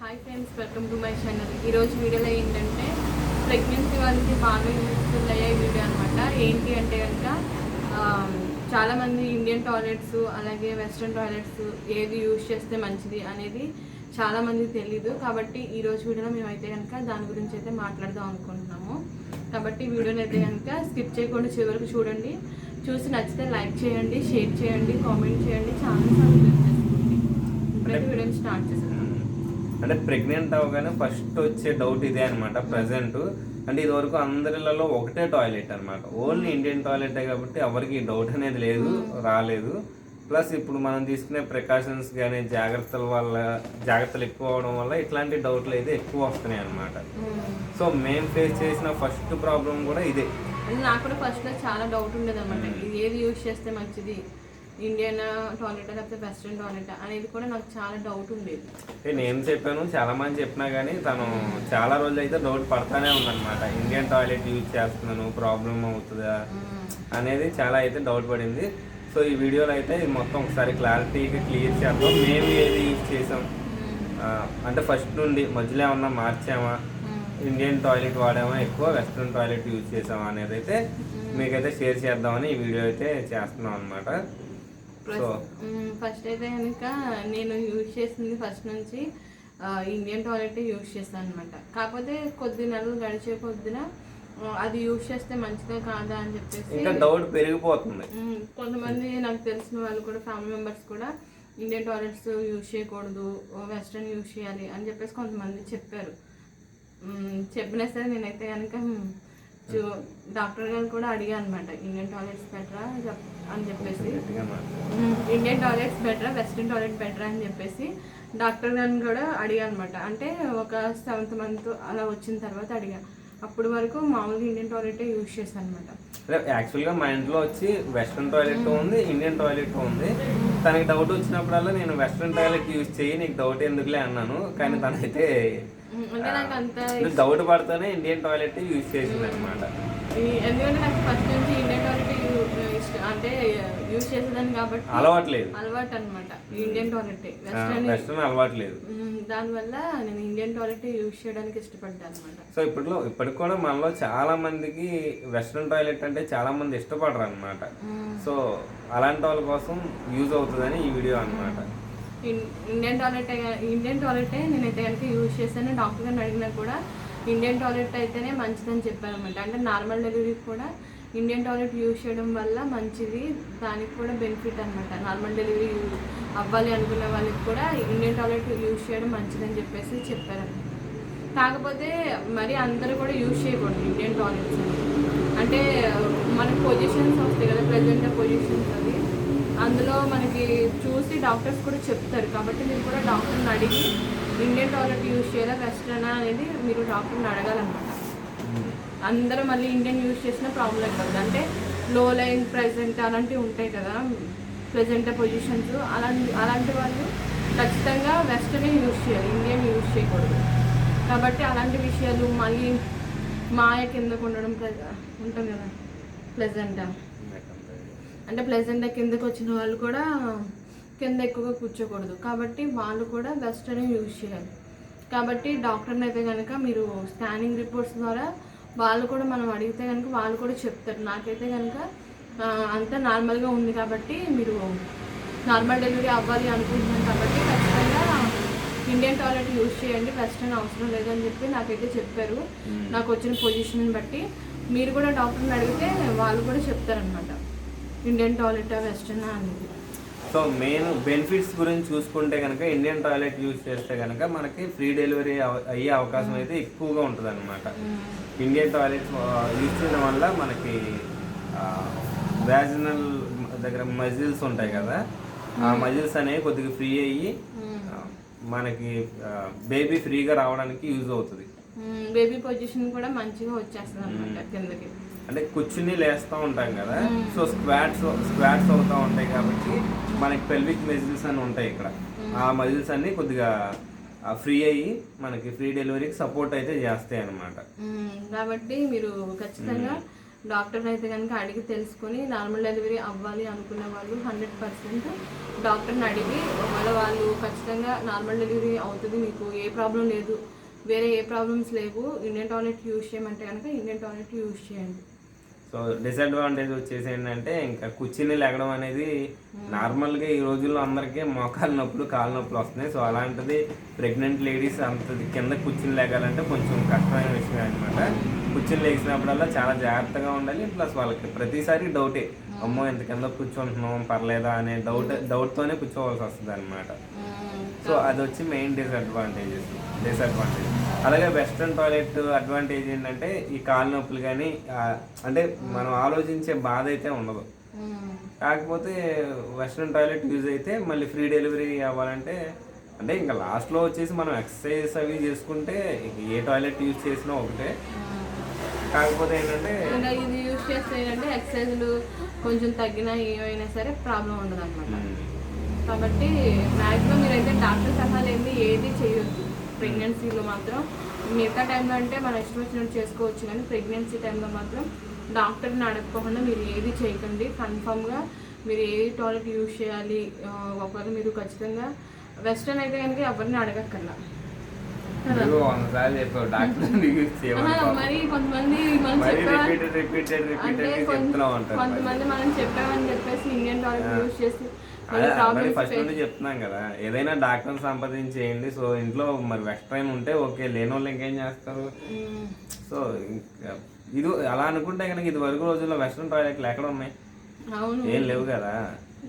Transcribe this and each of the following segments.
Hi friends welcome to my channel ఈరోజు వీడియోలో ఏంటంటే ప్రెగ్నెన్సీ వాళ్ళకి బాగా యూస్ఫుల్ అయ్యే వీడియో అనమాట ఏంటి అంటే కనుక చాలామంది ఇండియన్ టాయిలెట్స్ అలాగే వెస్ట్రన్ టాయిలెట్స్ ఏది యూజ్ చేస్తే మంచిది అనేది చాలామందికి తెలీదు. కాబట్టి ఈ రోజు వీడియోలో మేమైతే కనుక దాని గురించి అయితే మాట్లాడదాం అనుకుంటున్నాము. కాబట్టి వీడియోని అయితే కనుక స్కిప్ చేయకుండా చివరికి చూడండి. చూసి నచ్చితే లైక్ చేయండి షేర్ చేయండి కామెంట్ చేయండి ఛానల్ సబ్స్క్రైబ్ చేసుకోండి. ఇప్పుడైతే వీడియోని స్టార్ట్ చేస్తాం అంటే ప్రెగ్నెంట్ అవగానే ఫస్ట్ వచ్చే డౌట్ ఇదే అనమాట ప్రజెంట్ అంటే ఇదివరకు అందరిలలో ఒకటే టాయిలెట్ అనమాట ఓన్లీ ఇండియన్ టాయిలెటే కాబట్టి ఎవరికి డౌట్ అనేది లేదు రాలేదు. ప్లస్ ఇప్పుడు మనం తీసుకునే ప్రికాషన్స్ కానీ జాగ్రత్తల వల్ల జాగ్రత్తలు ఎక్కువ అవడం వల్ల ఇట్లాంటి డౌట్లు అయితే ఎక్కువ వస్తున్నాయి అనమాట సో మేము ఫేస్ చేసిన ఫస్ట్ ప్రాబ్లం కూడా ఇదే. నాకు కూడా ఫస్ట్లో చాలా డౌట్ ఉండేది అనమాట ఇది ఏది యూజ్ చేస్తే మంచిది? ఇండియన్ టాయిలెట్ లేకపోతే వెస్ట్రన్ టాయిలెట్ అనేది కూడా నాకు చాలా డౌట్ ఉండేది. నేను చెప్పాను చాలా మంది చెప్పినా కానీ తను చాలా రోజులు అయితే డౌట్ పడతానే ఉందన్నమాట. ఇండియన్ టాయిలెట్ యూజ్ చేస్తున్నాను ప్రాబ్లం అవుతుందా అనేది చాలా అయితే డౌట్ పడింది. సో ఈ వీడియోలో అయితే ఇది మొత్తం ఒకసారి క్లారిటీగా క్లియర్ చేద్దాం. మేము ఏది యూజ్ చేసాం? ఆ, అంటే ఫస్ట్ నుండి మధ్యలో ఏమన్నా మార్చామా? ఇండియన్ టాయిలెట్ వాడామా? ఎక్కువ వెస్ట్రన్ టాయిలెట్ యూజ్ చేసామా అనేది అయితే మీకైతే షేర్ చేద్దామని ఈ వీడియో అయితే చేస్తున్నాం అనమాట ఫస్ట్ అయితే కనుక నేను యూజ్ చేసింది ఫస్ట్ నుంచి ఇండియన్ టాయిలెట్ యూజ్ చేస్తాను అనమాట కాకపోతే కొద్ది నెలలు గడిచే కొద్దిన అది యూజ్ చేస్తే మంచిదా కాదా అని చెప్పేసి డౌట్ పెరిగిపోతుంది. కొంతమంది నాకు తెలిసిన వాళ్ళు కూడా ఫ్యామిలీ మెంబర్స్ కూడా ఇండియన్ టాయిలెట్స్ యూజ్ చేయకూడదు వెస్ట్రన్ యూజ్ చేయాలి అని చెప్పేసి కొంతమంది చెప్పారు. చెప్పినా సరే నేనైతే కనుక చూ- డాక్టర్ గారు కూడా అడిగా అనమాట ఇండియన్ టాయిలెట్స్ బెటరా? అని చెప్పేసి. ఇండియన్ టాయిలెట్స్ బెటరా? వెస్ట్రన్ టాయిలెట్ బెటరా? అని చెప్పేసి డాక్టర్ గారిని కూడా అడిగా అనమాట అంటే ఒక సెవెంత్ మంత్ అలా వచ్చిన తర్వాత అడిగా. అప్పటి వరకు మామూలుగా ఇండియన్ టాయిలెట్ యూజ్ చేశాను అనమాట యాక్చువల్గా మా ఇంట్లో వచ్చి వెస్ట్రన్ టాయిలెట్ ఉంది ఇండియన్ టాయిలెట్ ఉంది. తనకి డౌట్ వచ్చినప్పుడల్లా నేను వెస్ట్రన్ టాయిలెట్ యూజ్ చేయి నీకు డౌట్ ఎందుకులే అన్నాను. కానీ తనైతే డౌట్ పడితేనే ఇండియన్ టాయిలెట్ యూజ్ చేసింది అనమాట ఎందుకంటే నాకు ఫస్ట్ నుంచి ఇండియన్ టాయిలెట్ ఇష్టం. అంటే యూజ్ చేసేదాన్ని కాబట్టి అలవాట్లేదు అలవాటు అనమాట ఇండియన్ టాయిలెట్ వెస్ట్రన్ అలవాట్లేదు దానివల్ల నేను ఇండియన్ టాయిలెట్ యూజ్ చేయడానికి ఇష్టపడ్డాను అనమాట సో ఇప్పట్లో ఇప్పటికి కూడా మనలో చాలా మందికి వెస్ట్రన్ టాయిలెట్ అంటే చాలా మంది ఇష్టపడరు అనమాట సో అలాంటి వాళ్ళ కోసం యూజ్ అవుతుందని ఈ వీడియో అన్నమాట. ఇండియన్ టాయిలెట్ ఇండియన్ టాయిలెటే నేనైతే కనుక యూజ్ చేశాను డాక్టర్ గారిని అడిగినా కూడా ఇండియన్ టాయిలెట్ అయితేనే మంచిదని చెప్పాను అనమాట అంటే నార్మల్ డెలివరీకి కూడా ఇండియన్ టాయిలెట్ యూజ్ చేయడం వల్ల మంచిది దానికి కూడా బెనిఫిట్ అనమాట నార్మల్ డెలివరీ అవ్వాలి అనుకునే వాళ్ళకి కూడా ఇండియన్ టాయిలెట్ యూజ్ చేయడం మంచిదని చెప్పేసి చెప్పారు. కాకపోతే మరి అందరూ కూడా యూజ్ చేయకూడదు ఇండియన్ టాయిలెట్స్ అంటే మనకి పొజిషన్స్ వస్తాయి కదా ప్రజెంట్ పొజిషన్స్ అవి. అందులో మనకి చూసి డాక్టర్స్ కూడా చెప్తారు. కాబట్టి మీరు కూడా డాక్టర్ని అడిగి ఇండియన్ టాయిలెట్ యూజ్ చేయాలా వెస్ట్రనా అనేది మీరు డాక్టర్ని అడగాలన్నమాట. అందరూ మళ్ళీ ఇండియన్ యూజ్ చేసిన ప్రాబ్లం అయిపోతుంది అంటే లో లైన్ ప్రెజెంట్ అలాంటివి ఉంటాయి కదా ప్రెజెంట్ పొజిషన్స్. అలాంటి అలాంటి వాళ్ళు ఖచ్చితంగా వెస్టర్నే యూజ్ చేయాలి ఇండియన్ యూజ్ చేయకూడదు. కాబట్టి అలాంటి విషయాలు మళ్ళీ మాయ కిందకు ఉండడం ఉంటుంది కదా ప్లెజెంట్ అంటే ప్లెజెంట్ కిందకు వచ్చిన వాళ్ళు కూడా కింద ఎక్కువగా కూర్చోకూడదు. కాబట్టి వాళ్ళు కూడా వెస్టర్న్ యూజ్ చేయాలి. కాబట్టి డాక్టర్ని అయితే కనుక మీరు స్కానింగ్ రిపోర్ట్స్ ద్వారా వాళ్ళు కూడా మనం అడిగితే కనుక వాళ్ళు కూడా చెప్తారు. నాకైతే కనుక అంతా నార్మల్గా ఉంది కాబట్టి మీరు నార్మల్ డెలివరీ అవ్వాలి అనుకుంటున్నాను కాబట్టి ఖచ్చితంగా ఇండియన్ టాయిలెట్ యూజ్ చేయండి. వెస్టర్న్ అవసరం లేదని చెప్పి నాకైతే చెప్పారు. నాకు వచ్చిన పొజిషన్ బట్టి మీరు కూడా డాక్టర్ని అడిగితే వాళ్ళు కూడా చెప్తారనమాట ఇండియన్ టాయిలెట్ వెస్టర్న్ అనేది. సో మెయిన్ బెనిఫిట్స్ గురించి చూసుకుంటే కనుక ఇండియన్ టాయిలెట్ యూజ్ చేస్తే కనుక మనకి ఫ్రీ డెలివరీ అయ్యే అవకాశం అయితే ఎక్కువగా ఉంటుంది అనమాట ఇండియన్ టాయిలెట్ యూజ్ చేయడం వల్ల మనకి వ్యాజినల్ దగ్గర మజిల్స్ ఉంటాయి కదా ఆ మజిల్స్ అనేవి కొద్దిగా ఫ్రీ అయ్యి మనకి బేబీ ఫ్రీగా రావడానికి యూజ్ అవుతుంది. బేబీ పొజిషన్ కూడా మంచిగా వచ్చేస్తుంది అనమాట కిందకి. అంటే కూర్చుని లేస్తూ ఉంటాం కదా. సో స్క్వాట్స్ స్క్వాట్స్ అవుతూ ఉంటాయి కాబట్టి మనకి పెల్విక్ మజిల్స్ అని ఉంటాయి ఇక్కడ. ఆ మజిల్స్ అన్ని కొద్దిగా ఫ్రీ అయ్యి మనకి ఫ్రీ డెలివరీకి సపోర్ట్ అయితే చేస్తాయి అన్నమాట. మ్మ్. కాబట్టి మీరు ఖచ్చితంగా డాక్టర్ని అయితే కనుక అడిగి తెలుసుకొని నార్మల్ డెలివరీ అవ్వాలి అనుకునే వాళ్ళు హండ్రెడ్ పర్సెంట్ డాక్టర్ని అడిగి ఒకవేళ వాళ్ళు ఖచ్చితంగా నార్మల్ డెలివరీ అవుతుంది మీకు ఏ ప్రాబ్లం లేదు వేరే ఏ ప్రాబ్లమ్స్ లేవు ఇండియన్ టాయిలెట్ యూజ్ చేయమంటే కనుక ఇండియన్ టాయిలెట్ యూజ్ చేయండి. సో డిసడ్వాంటేజ్ వచ్చేసి ఏంటంటే ఇంకా కూర్చుని లెగడం అనేది నార్మల్గా ఈ రోజుల్లో అందరికీ మోకాలు నొప్పులు కాళ్ళ నొప్పులు వస్తున్నాయి. సో అలాంటిది ప్రెగ్నెంట్ లేడీస్ అంత కింద కూర్చుని లేగాలంటే కొంచెం కష్టమైన విషయం అనమాట కూర్చుని లేచినప్పుడల్లా చాలా జాగ్రత్తగా ఉండాలి. ప్లస్ వాళ్ళకి ప్రతిసారి డౌటే అమ్మో ఎంత కింద కూర్చుంటున్నాం పర్లేదా అనే డౌట్ డౌట్తోనే కూర్చోవాల్సి వస్తుంది అనమాట సో అది వచ్చి మెయిన్ డిసడ్వాంటేజెస్ డిసడ్వాంటేజ్ అలాగే వెస్ట్రన్ టాయిలెట్ అడ్వాంటేజ్ ఏంటంటే ఈ కాళ్ళ నొప్పులు కానీ అంటే మనం ఆలోచించే బాధ అయితే ఉండదు. కాకపోతే వెస్ట్రన్ టాయిలెట్ యూజ్ అయితే మళ్ళీ ఫ్రీ డెలివరీ అవ్వాలంటే అంటే ఇంకా లాస్ట్లో వచ్చేసి మనం ఎక్సర్సైజ్ అవి చేసుకుంటే ఏ టాయిలెట్ యూజ్ చేసినా ఒకటే. కాకపోతే ఏంటంటే ఇది యూజ్ చేస్తే ఏంటంటే ఎక్సర్సైజ్లు కొంచెం తగ్గినా ఏమైనా సరే ప్రాబ్లం ఉండదు అనమాట కాబట్టి మ్యాక్సిమం మీరైతే డాక్టర్ సలహాలు ఏంది ఏది చేయొద్దు. ప్రెగ్నెన్సీలో మాత్రం మిగతా టైంలో అంటే మనం ఇష్టం వచ్చినట్టు చేసుకోవచ్చు కానీ ప్రెగ్నెన్సీ టైంలో మాత్రం డాక్టర్ని అడగకుండా మీరు ఏది చేయకండి. కన్ఫామ్గా మీరు ఏ టాయిలెట్ యూజ్ చేయాలి? ఒకవేళ మీరు ఖచ్చితంగా వెస్ట్రన్ అయితే కనుక ఎవరిని అడగక్కర్లా. మరి కొంతమంది మనం చెప్పామని చెప్పేసి ఇండియన్ టాయిలెట్. యూజ్ చేసి ఫస్ట్ నుండి చెప్తున్నాం కదా. ఏదైనా డాక్టర్ సంప్రదించేయండి సో ఇంట్లో మరి వెస్ట్ టైం ఉంటే ఓకే లేని వాళ్ళు ఇంకేం చేస్తారు? సో ఇది అలా అనుకుంటే కనుక ఇది వరకు రోజుల్లో వెస్ట్రన్ టాయిలెట్లు ఎక్కడ ఉన్నాయి? అవును. ఏం లేవు కదా.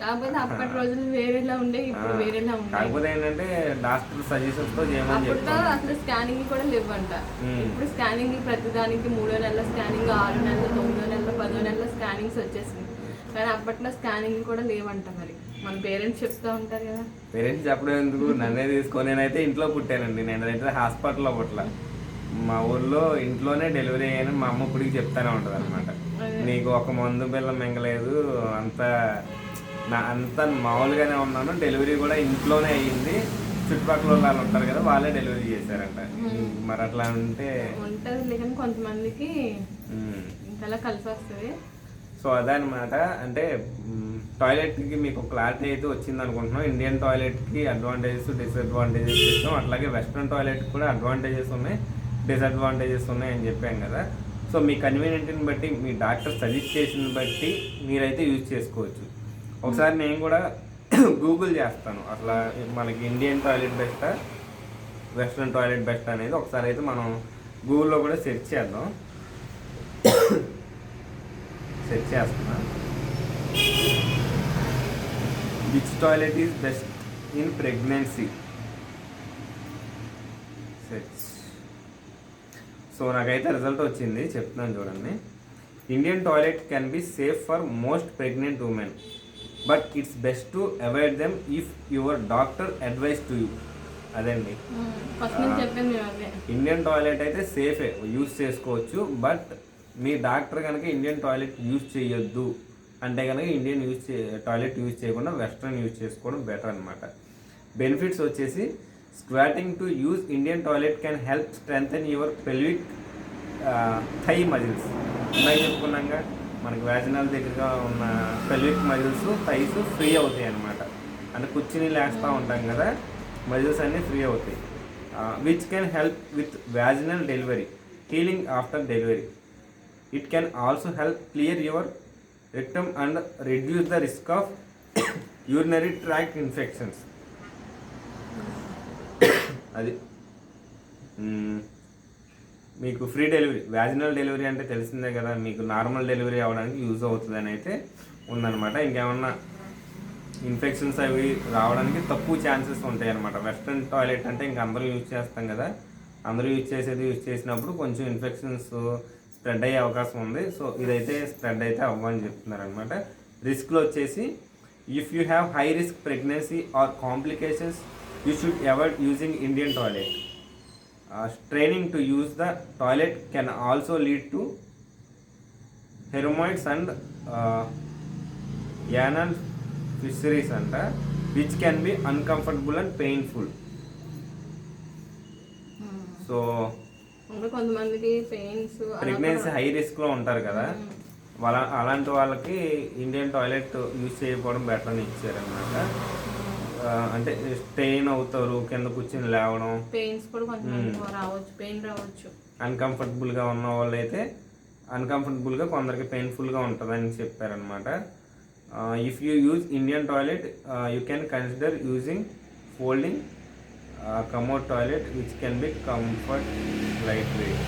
కాకపోతే అప్పటి రోజులు వేరేలా ఉండే ఇప్పుడు వేరేలా ఉండే కాకపోతే ఏంటంటే డాక్టర్ సజెషన్స్తో చేయమని అసలు స్కానింగ్ కూడా లేవంట. ఇప్పుడు స్కానింగ్ ప్రతిదానికి మూడో నెలల స్కానింగ్ ఆరు నెలలు తొమ్మిదో నెలల పదో నెలల స్కానింగ్స్ వచ్చేసింది కానీ అప్పట్లో స్కానింగ్ కూడా లేవంట మరి. మన పేరెంట్స్ చెప్తూ ఉంటారు కదా. పేరెంట్స్ చెప్పడం ఎందుకు? నన్నే తీసుకొని నేనైతే ఇంట్లో పుట్టానండి. నేనైతే హాస్పిటల్లో పుట్ల మా ఊర్లో ఇంట్లోనే డెలివరీ అయ్యాను. మా అమ్మ ఇప్పటికి చెప్తానే ఉంటుంది అనమాట నీకు ఒక మందు పిల్ల మింగలేదు. అంత నా అంత మామూలుగానే ఉన్నాను. డెలివరీ కూడా ఇంట్లోనే అయ్యింది. చుట్టుపక్కల వాళ్ళు ఉంటారు కదా వాళ్ళే డెలివరీ చేశారంట. మరి అట్లా ఉంటే ఉంటుంది కొంతమందికి. ఇంకలా కలిసి వస్తుంది. సో అదనమాట. అంటే టాయిలెట్కి మీకు క్లారిటీ అయితే వచ్చింది అనుకుంటున్నాం. ఇండియన్ టాయిలెట్కి అడ్వాంటేజెస్ డిసడ్వాంటేజెస్ ఇస్తాం అట్లాగే వెస్ట్రన్ టాయిలెట్కి కూడా అడ్వాంటేజెస్ ఉన్నాయి డిసడ్వాంటేజెస్ ఉన్నాయి అని చెప్పాం కదా. సో మీ కన్వీనియంట్ని బట్టి మీ డాక్టర్ సజెస్ట్ చేసిన బట్టి మీరైతే యూజ్ చేసుకోవచ్చు. ఒకసారి నేను కూడా గూగుల్ చేస్తాను. అట్లా మనకి ఇండియన్ టాయిలెట్ బెస్టా వెస్ట్రన్ టాయిలెట్ బెస్ట్ అనేది ఒకసారి అయితే మనం గూగుల్లో కూడా సెర్చ్ చేద్దాం. సెర్చ్ చేస్తున్నా. Which toilet is best in pregnancy search so నాకైతే రిజల్ట్ వచ్చింది. చెప్తున్నాను చూడండి. Indian toilet can be safe for most pregnant women but it's best to avoid them if your doctor advise to you అదండి. Indian toilet అయితే సేఫే use చేసుకోవచ్చు but మీ doctor కనుక ఇండియన్ టాయిలెట్ యూజ్ చేయొద్దు అంటే కనుక ఇండియన్ యూజ్ చే టాయిలెట్ యూజ్ చేయకుండా వెస్ట్రన్ యూజ్ చేసుకోవడం బెటర్ అనమాట బెనిఫిట్స్ వచ్చేసి squatting to use Indian toilet can help strengthen your pelvic thigh muscles. ఇందాక చెప్పుకున్నాక మనకి వ్యాజినల్ దగ్గరగా ఉన్న పెల్విక్ మజిల్స్ థైస్ ఫ్రీ అవుతాయి అనమాట అంటే కూర్చుని లేస్తూ ఉంటాం కదా మజిల్స్ అన్నీ ఫ్రీ అవుతాయి. Which can help with vaginal delivery healing after delivery it can also help clear your rectum and reduce the risk of urinary tract infections అది. Hmm. మీకు ఫ్రీ డెలివరీ వ్యాజినల్ డెలివరీ అంటే తెలిసిందే కదా మీకు normal delivery అవ్వడానికి use అవుతుంది అని అయితే ఉందన్నమాట. ఇంకేమన్నా ఇన్ఫెక్షన్స్ అవి రావడానికి తక్కువ ఛాన్సెస్ ఉంటాయి అనమాట వెస్ట్రన్ టాయిలెట్ అంటే ఇంక అందరూ యూజ్ చేస్తాం కదా. అందరూ యూజ్ చేసేది యూజ్ చేసినప్పుడు కొంచెం ఇన్ఫెక్షన్స్ స్ప్రెడ్ అయ్యే అవకాశం ఉంది. సో ఇదైతే స్ప్రెడ్ అయితే అవ్వని చెప్తున్నారు అనమాట రిస్క్లో వచ్చేసి if you have high risk pregnancy or complications you should avoid using Indian toilet training to use the toilet can also lead to hemorrhoids and anal fissures అంట which can be uncomfortable and painful so ఇంకా కొంతమందికి pains pregnancy high రిస్క్లో ఉంటారు కదా. వాళ్ళ అలాంటి వాళ్ళకి Indian toilet use చేయకపోవడం బెటర్ అని ఇచ్చారనమాట అంటే స్టెయిన్ అవుతారు కింద కూర్చొని లేవడం. పెయిన్స్ కూడా కొంచెం రావచ్చు పెయిన్ రావచ్చు. అన్కంఫర్టబుల్గా ఉన్న వాళ్ళు అయితే అన్కంఫర్టబుల్గా కొందరికి పెయిన్ఫుల్గా ఉంటుందని చెప్పారనమాట if you use Indian toilet you can consider using folding commode toilet which can be comfort light weight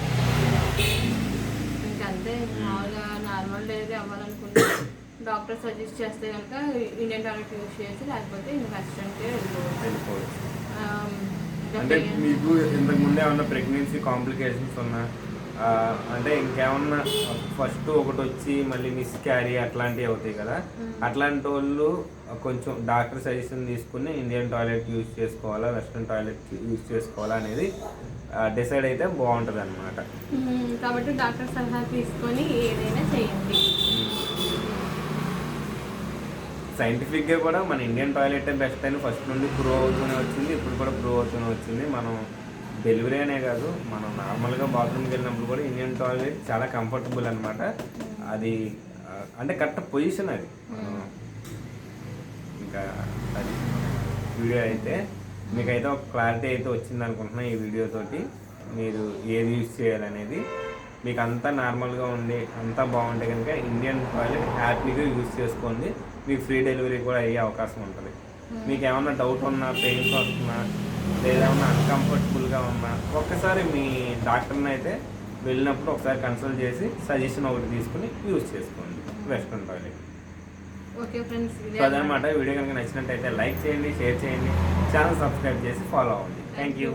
ఇంకంతే మామూలుగా నార్మల్ డెలివరీ అవ్వాలనుకుంటే డాక్టర్ సజెస్ట్ చేస్తే కనుక ఇండియన్ టాయిలెట్ యూజ్ చేసి లేకపోతే ఇంకా రెస్టారెంట్కి వెళ్ళిపోవచ్చు. అంటే మీకు ఇంతకు ముందే ఏమన్నా ప్రెగ్నెన్సీ కాంప్లికేషన్స్ ఉన్నా అంటే ఇంకేమన్నా ఫస్ట్ ఒకటి వచ్చి మళ్ళీ మిస్ క్యారీ అట్లాంటివి అవుతాయి కదా. అట్లాంటి వాళ్ళు కొంచెం డాక్టర్ సజెషన్ తీసుకుని ఇండియన్ టాయిలెట్ యూజ్ చేసుకోవాలా వెస్ట్రన్ టాయిలెట్ యూజ్ చేసుకోవాలా అనేది డిసైడ్ అయితే బాగుంటుంది అనమాట. కాబట్టి డాక్టర్ సలహా తీసుకొని ఏదైనా చేయండి. సైంటిఫిక్గా కూడా మన ఇండియన్ టాయిలెట్ బెస్ట్ అని ఫస్ట్ నుండి ప్రూవ్ అవుతూనే వచ్చింది ఇప్పుడు కూడా ప్రూవ్ అవుతూనే వచ్చింది. మనం డెలివరీ అనే కాదు మనం నార్మల్గా బాత్రూమ్కి వెళ్ళినప్పుడు కూడా ఇండియన్ టాయిలెట్ చాలా కంఫర్టబుల్ అనమాట అది అంటే కరెక్ట్ పొజిషన్ అది. ఇంకా అది వీడియో అయితే మీకైతే ఒక క్లారిటీ అయితే వచ్చింది అనుకుంటున్నా ఈ వీడియో తోటి. మీరు ఏది యూజ్ చేయాలనేది. మీకు అంతా నార్మల్గా ఉండి అంతా బాగుంటే కనుక ఇండియన్ టాయిలెట్ హ్యాపీగా యూజ్ చేసుకోండి. మీకు ఫ్రీ డెలివరీ కూడా అయ్యే అవకాశం ఉంటుంది. మీకు ఏమన్నా డౌట్ ఉన్నా పెయిన్స్ వస్తున్నా ఏమన్నా అన్కంఫర్టబుల్గా ఉన్నా ఒక్కసారి మీ డాక్టర్ని అయితే వెళ్ళినప్పుడు ఒకసారి కన్సల్ట్ చేసి సజెషన్ ఒకటి తీసుకుని యూజ్ చేసుకోండి. వెస్ట్రన్ టాయిలెట్ ఓకే ఫ్రెండ్స్ అదనమాట వీడియో కనుక నచ్చినట్టయితే లైక్ చేయండి షేర్ చేయండి. ఛానల్ సబ్స్క్రైబ్ చేసి ఫాలో అవ్వండి. Thank you